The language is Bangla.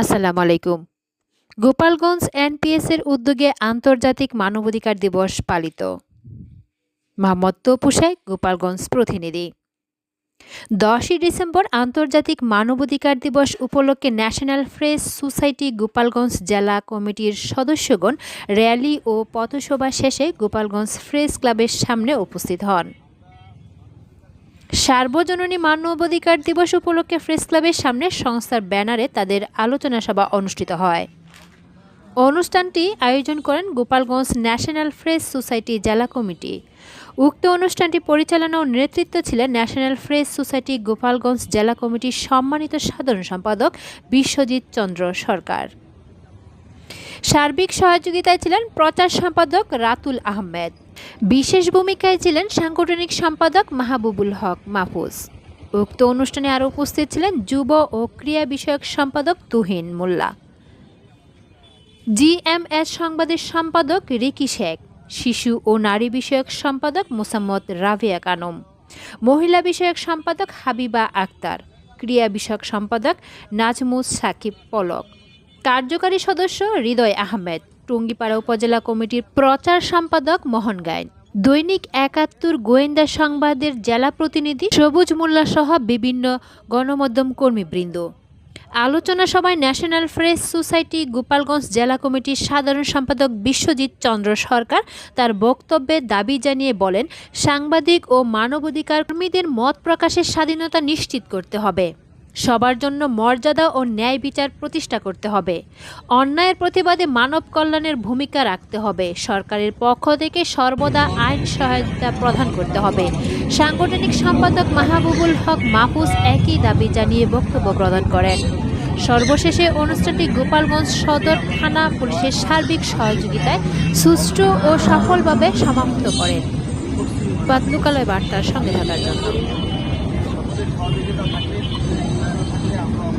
আসসালামু আলাইকুম। গোপালগঞ্জ এনপিএসের উদ্যোগে আন্তর্জাতিক মানবাধিকার দিবস পালিত। মোহাম্মদ তপু শেখ গোপালগঞ্জ প্রতিনিধি। দশই ডিসেম্বর আন্তর্জাতিক মানবাধিকার দিবস উপলক্ষে ন্যাশনাল প্রেস সোসাইটি গোপালগঞ্জ জেলা কমিটির সদস্যগণ র্যালি ও পথসভা শেষে গোপালগঞ্জ প্রেস ক্লাবের সামনে উপস্থিত হন। সার্বজনীন মানবাধিকার দিবস উপলক্ষে প্রেস ক্লাবের সামনে সংস্থার ব্যানারে তাদের আলোচনা সভা অনুষ্ঠিত হয়। অনুষ্ঠানটি আয়োজন করেন গোপালগঞ্জ ন্যাশনাল প্রেস সোসাইটি জেলা কমিটি। উক্ত অনুষ্ঠানটি পরিচালনা ও নেতৃত্ব ছিলেন ন্যাশনাল প্রেস সোসাইটি গোপালগঞ্জ জেলা কমিটির সম্মানিত সাধারণ সম্পাদক বিশ্বজিৎ চন্দ্র সরকার। সার্বিক সহযোগিতায় ছিলেন প্রচার সম্পাদক রাতুল আহমেদ। বিশেষ ভূমিকায় ছিলেন সাংগঠনিক সম্পাদক মাহবুবুল হক মাহফুজ। উক্ত অনুষ্ঠানে আরও উপস্থিত ছিলেন যুব ও ক্রিয়া বিষয়ক সম্পাদক তুহিন মোল্লা। জিএমএস সংবাদের সম্পাদক রিকি শেখ, শিশু ও নারী বিষয়ক সম্পাদক মোসাম্মদ রাভিয়া কানম, মহিলা বিষয়ক সম্পাদক হাবিবা আক্তার ক্রিয়া বিষয়ক সম্পাদক নাজমুস সাকিব পলক। কার্যকারী সদস্য হৃদয় আহমেদ। টুঙ্গিপাড়া উপজেলা কমিটির প্রচার সম্পাদক মোহন গাইন দৈনিক একাত্তর গোয়েন্দা সংবাদের জেলা প্রতিনিধি সবুজ মোল্লা সহ বিভিন্ন গণমাধ্যম কর্মীবৃন্দ। আলোচনা সভায় ন্যাশনাল ফ্রেস সোসাইটি গোপালগঞ্জ জেলা কমিটির সাধারণ সম্পাদক বিশ্বজিৎ চন্দ্র সরকার তার বক্তব্যে দাবি জানিয়ে বলেন, সাংবাদিক ও মানবাধিকার কর্মীদের মত প্রকাশের স্বাধীনতা নিশ্চিত করতে হবে। সবার জন্য মর্যাদা ও ন্যায় বিচার প্রতিষ্ঠা করতে হবে। অন্যায়ের প্রতিবাদে মানব কল্যাণের ভূমিকা রাখতে হবে। সরকারের পক্ষ থেকে সর্বদা আইন সহায়তা প্রদান করতে হবে। সাংগঠনিক সম্পাদক মাহবুবুল হক মাহফুজ একই দাবি জানিয়ে বক্তব্য প্রদান করেন। সর্বশেষে অনুষ্ঠানটি গোপালগঞ্জ সদর থানা পুলিশের সার্বিক সহযোগিতায় সুষ্ঠু ও সফলভাবে সমাপ্ত করেন। বাতলুকালয় বার্তার সঙ্গে থাকার জন্য। wrong.